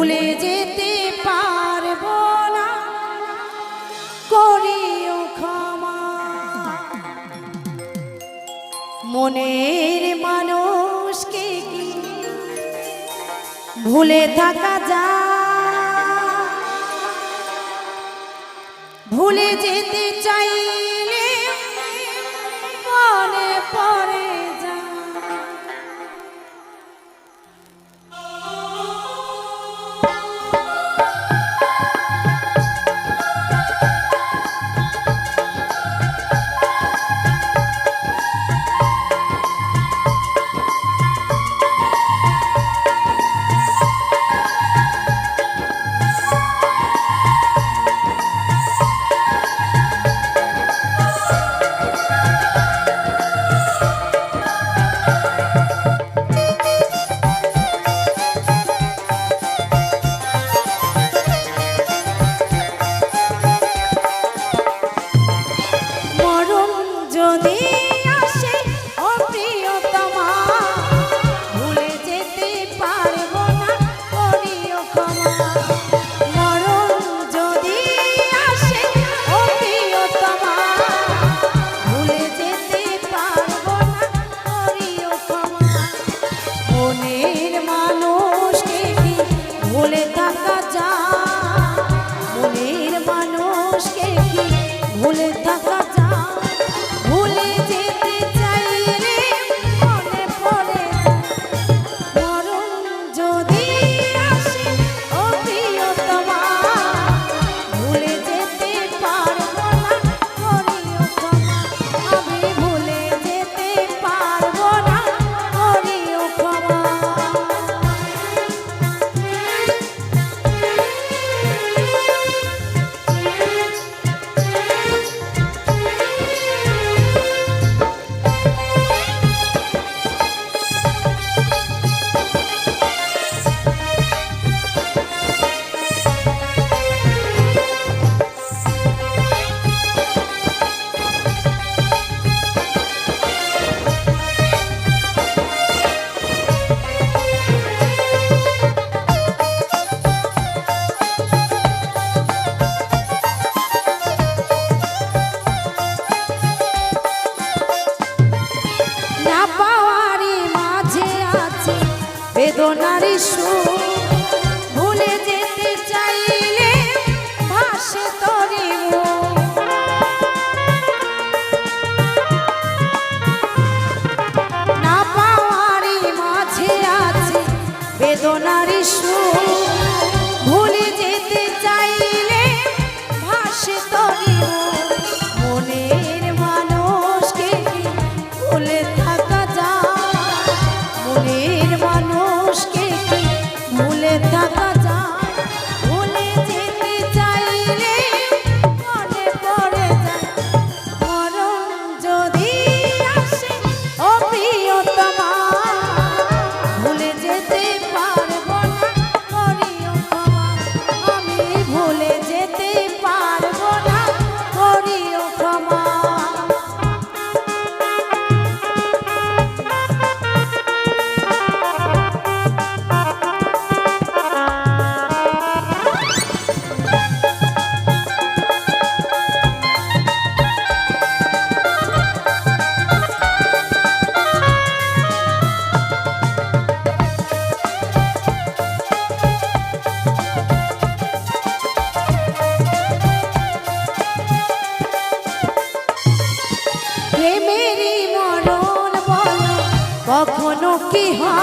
ভুলে যেতে পারব না। করিও ক্ষমা। মনের মানুষকে কি ভুলে থাকা যা ভুলে যেতে চাই যদি বিহার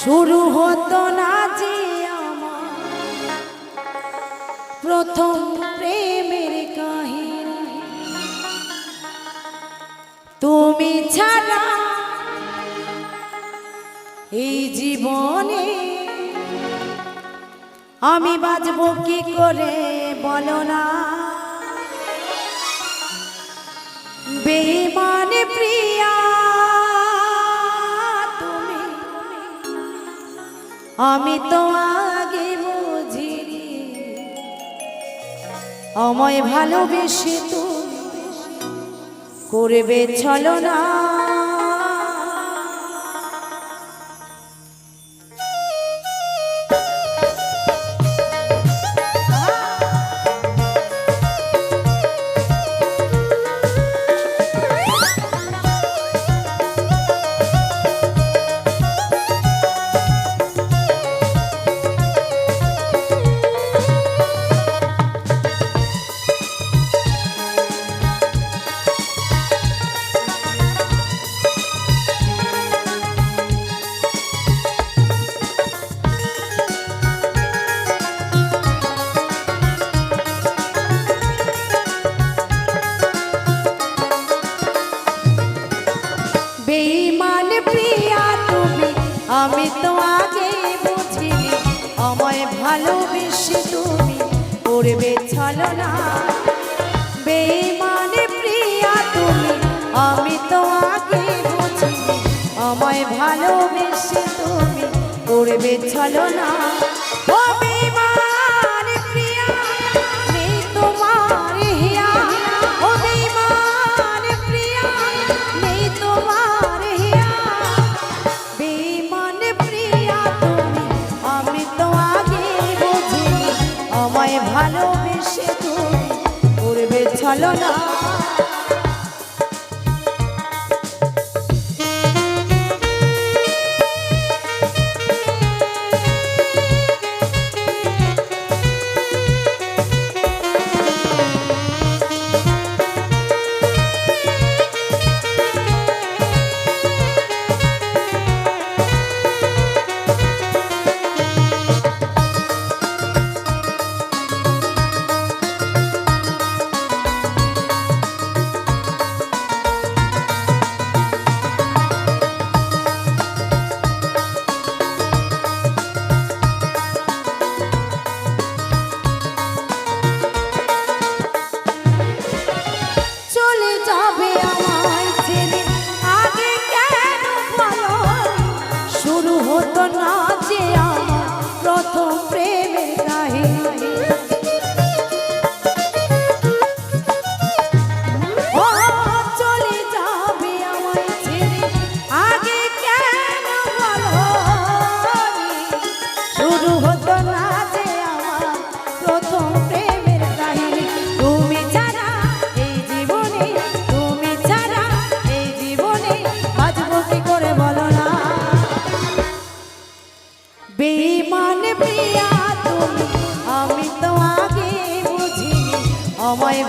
শুরু হতো না যে প্রথম প্রেমের কাহিনী। তুমি ছাড়া এই জীবনে আমি বাঁচব কি করে বলো না? বেমানে প্রিয়া আমি তো আগে বুঝিনি। আমায় ভালোবেসে তুমি করবে চলো ভালোবেসে তুমি করবে ছলনা। বেইমান প্রিয়া তুমি, আমি তো আগে বুঝিনি আমায় ভালোবেসে তুমি করবে ছলো ভালোবেসে তুমি করবে ছলো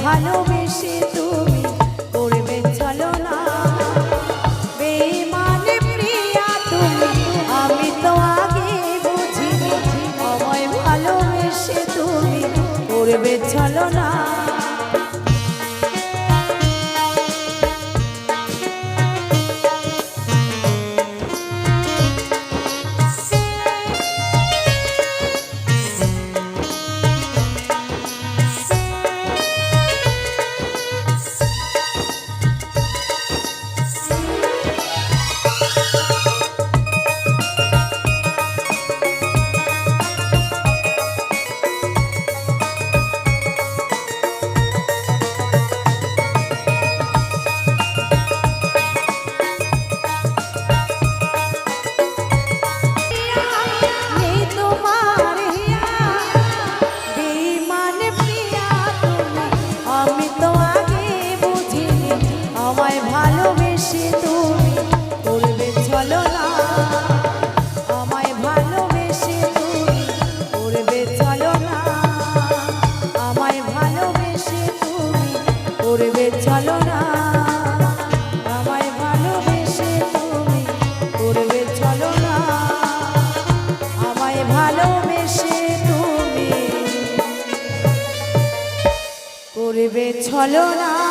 ভালোবেসে তুমি করবে চলো না। বেমান আমি তো আগে বুঝি ভালোবেসে তুমি করবে চলো না। করবে ছলনা